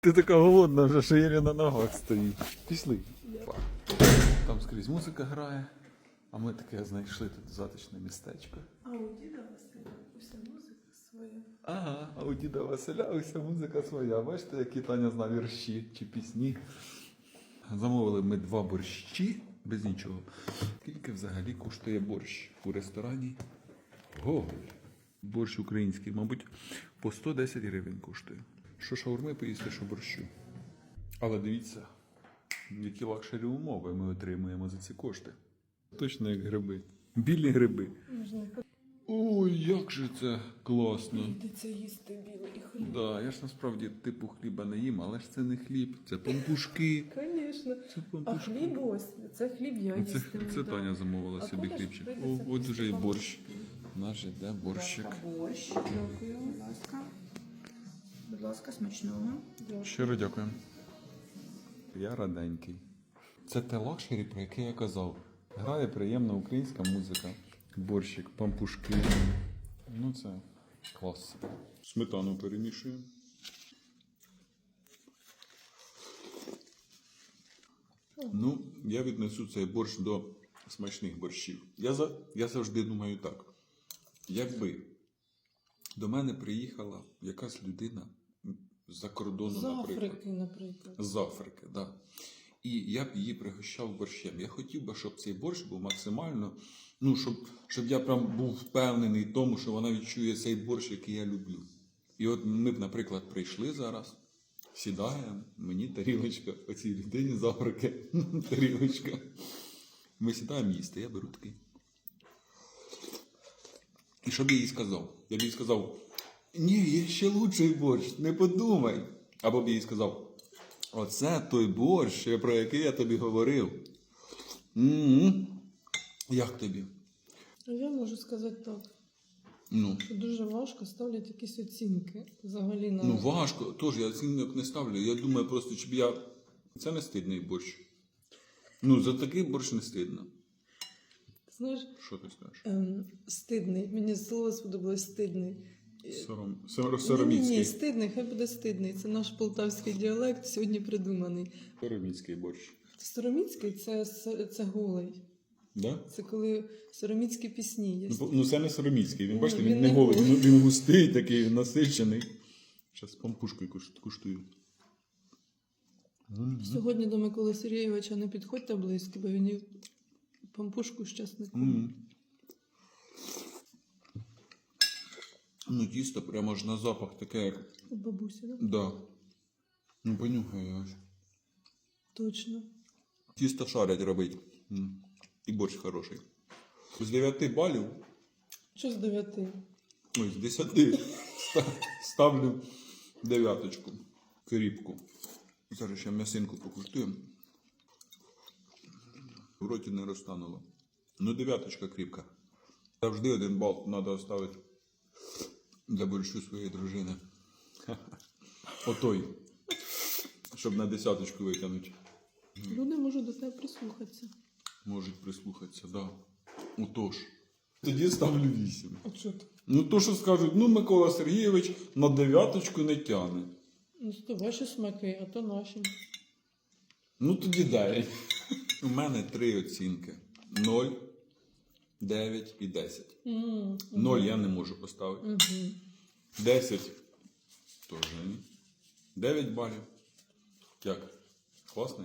Ти така голодна вже, що єлі на ногах стоїть. Пішли. Там скрізь музика грає, а ми таке знайшли тут затишне містечко. А у діда Василя уся музика своя. Ага, а у діда Василя уся музика своя. Бачите, які Таня зна вірші чи пісні. Замовили ми два борщі без нічого. Скільки взагалі коштує борщ у ресторані? Гоголь. Борщ український, мабуть, по 110 гривень коштує. Що шаурми поїсти, що борщу. Але дивіться, які лакшері умови ми отримуємо за ці кошти. Точно як гриби. Білі гриби. Можна Ой, як же це класно. прийдеться їсти білий хліб. Да, я ж насправді типу хліба не їм, але ж це не хліб, це пампушки. Звісно. Це А хліб ось, це хліб я Це, їстиму. це да. Таня замовила А собі хлібчик. О, от уже і борщ. Наш іде борщик. Борщ. Дякую, будь ласка. Будь ласка, смачного. Щиро дякую. Я раденький. Це те лакшері, про яке я казав. Грає приємна українська музика. Борщик, пампушки. Ну це клас. Сметану перемішую. Ну, я віднесу цей борщ до смачних борщів. Я, за, я завжди думаю так. Якби до мене приїхала якась людина з-за кордону, З наприклад. Африки, наприклад. З Африки, так. Да. І я б її пригощав борщем. Я хотів би, щоб цей борщ був максимально, ну, щоб, щоб я прям був впевнений в тому, що вона відчує цей борщ, який я люблю. І от ми б, наприклад, прийшли зараз, сідаємо, мені тарілочка, оцій людині з Африки, тарілочка. Ми сідаємо їсти, я беру такий. І що б я їй сказав? Я б їй сказав: ні, є ще лучший борщ, не подумай. Або б їй сказав: Оце той борщ, про який я тобі говорив. м Як тобі? Я можу сказати так, Ну, що дуже важко ставлять якісь оцінки взагалі на ну важко, тож я оцінок не ставлю. Я думаю, просто щоб я. Це не стидний борщ. Ну, за такий борщ не стидно. знаєш, Що ти скажеш? ем, стидний. Мені слово сподобалось стидний. Сором, сор, Ні, ні, ні, стидний, хай буде стидний. Це наш полтавський діалект, сьогодні придуманий. Сороміцький борщ. Сороміцький це, це, голий. Да? Це коли сороміцькі пісні є. Ну, ну це не сороміцький. Він, Ну, бачите, він він, не не голий, він, він густий, такий насичений. Зараз пампушкою куш- куштую. Сьогодні до Миколи Сергійовича не підходьте близько, бо він пампушку з часником. Ну, тісто прямо ж на запах таке, як. У бабусі, так? Да. Ну, понюхай аж. Точно. Тісто шарять робить. М. І борщ хороший. З 9 балів, Що з дев'яти? ой, з 10 ста- ставлю дев'яточку. Кріпку. Зараз ще м'ясинку покуштуємо. В роті не розтануло. Ну, дев'яточка кріпка. Завжди один бал треба оставити для борщу своєї дружини. Отой. Щоб на десяточку витягнути. Люди можуть до тебе прислухатися. Можуть прислухатися, так. Да. Отож. Тоді ставлю вісім. А що ти? Ну, то, що скажуть, ну, Микола Сергійович на дев'яточку не тягне. Ну, то ваші смаки, а то наші. Ну, тоді дай. У мене три оцінки: 0, 9 і 10. М, 0 я не можу поставити. Мгм. 10 теж ні. 9 балів. Як? Класно?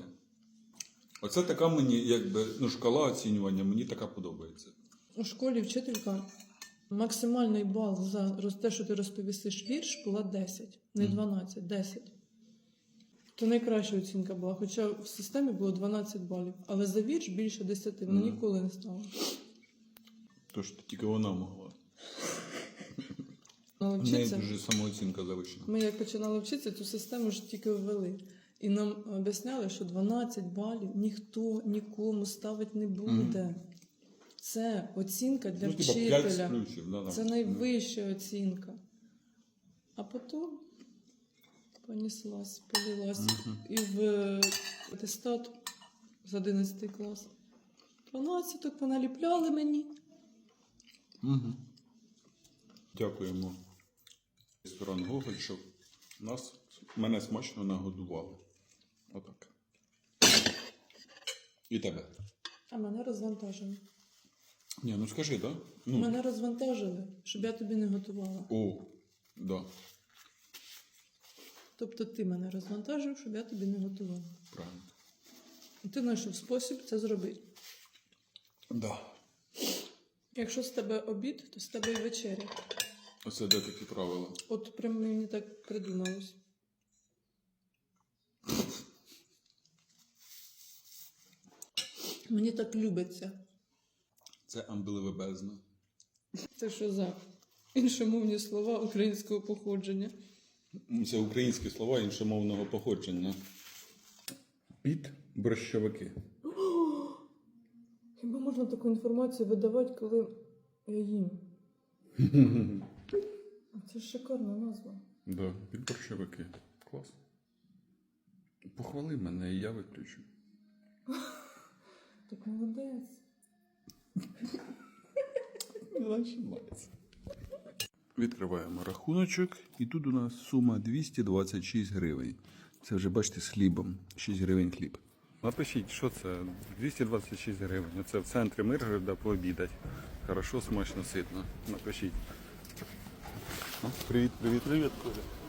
Оце така мені, якби, ну, шкала оцінювання, мені така подобається. У школі вчителька максимальний бал за те, що ти розповісиш вірш, була 10. Не 12, 10. То найкраща оцінка була, хоча в системі було 12 балів. Але за вірш більше 10, вона ніколи не стала. Тож тільки вона могла. В неї дуже самооцінка завищена. Ми як починали вчитися, цю систему ж тільки ввели. І нам об'ясняли, що 12 балів ніхто нікому ставити не буде. Це оцінка для ну, типа 5 з вчителя. плюсів. Да, да. Це найвища оцінка. А потім понеслась, полилась. І в е, атестат з 11 клас. 12 поналіпляли мені. Угу. Дякуємо. Ресторан Гоголь, що нас Мене смачно нагодували. Отак. І тебе. А мене розвантажили. Ні, ну скажи, так? Да? Ну. Мене розвантажили, щоб я тобі не готувала. О, да, Тобто ти мене розвантажив, щоб я тобі не готувала. правильно. І ти знайшов спосіб це зробити. Да. Якщо з тебе обід, то з тебе і вечеря. Оце де такі правила. От прям мені так придумалось. Мені так любиться. Це амбелеве бездна. Це що за іншомовні слова українського походження? Це українські слова іншомовного походження. Під борщовики. Можна таку інформацію видавати, коли я їм? Це ж шикарна назва. Да, під борщовики. Клас. Похвали мене, і я виключу. Так молодець. Відкриваємо рахуночок, і тут у нас сума 226 гривень. Це вже бачите з хлібом. 6 гривень хліб. Напишіть, що це? 226 гривень. Це в центрі Миргорода пообідать. Хорошо, смачно, ситно. Напишіть. Привіт, привіт, привіт, Коля.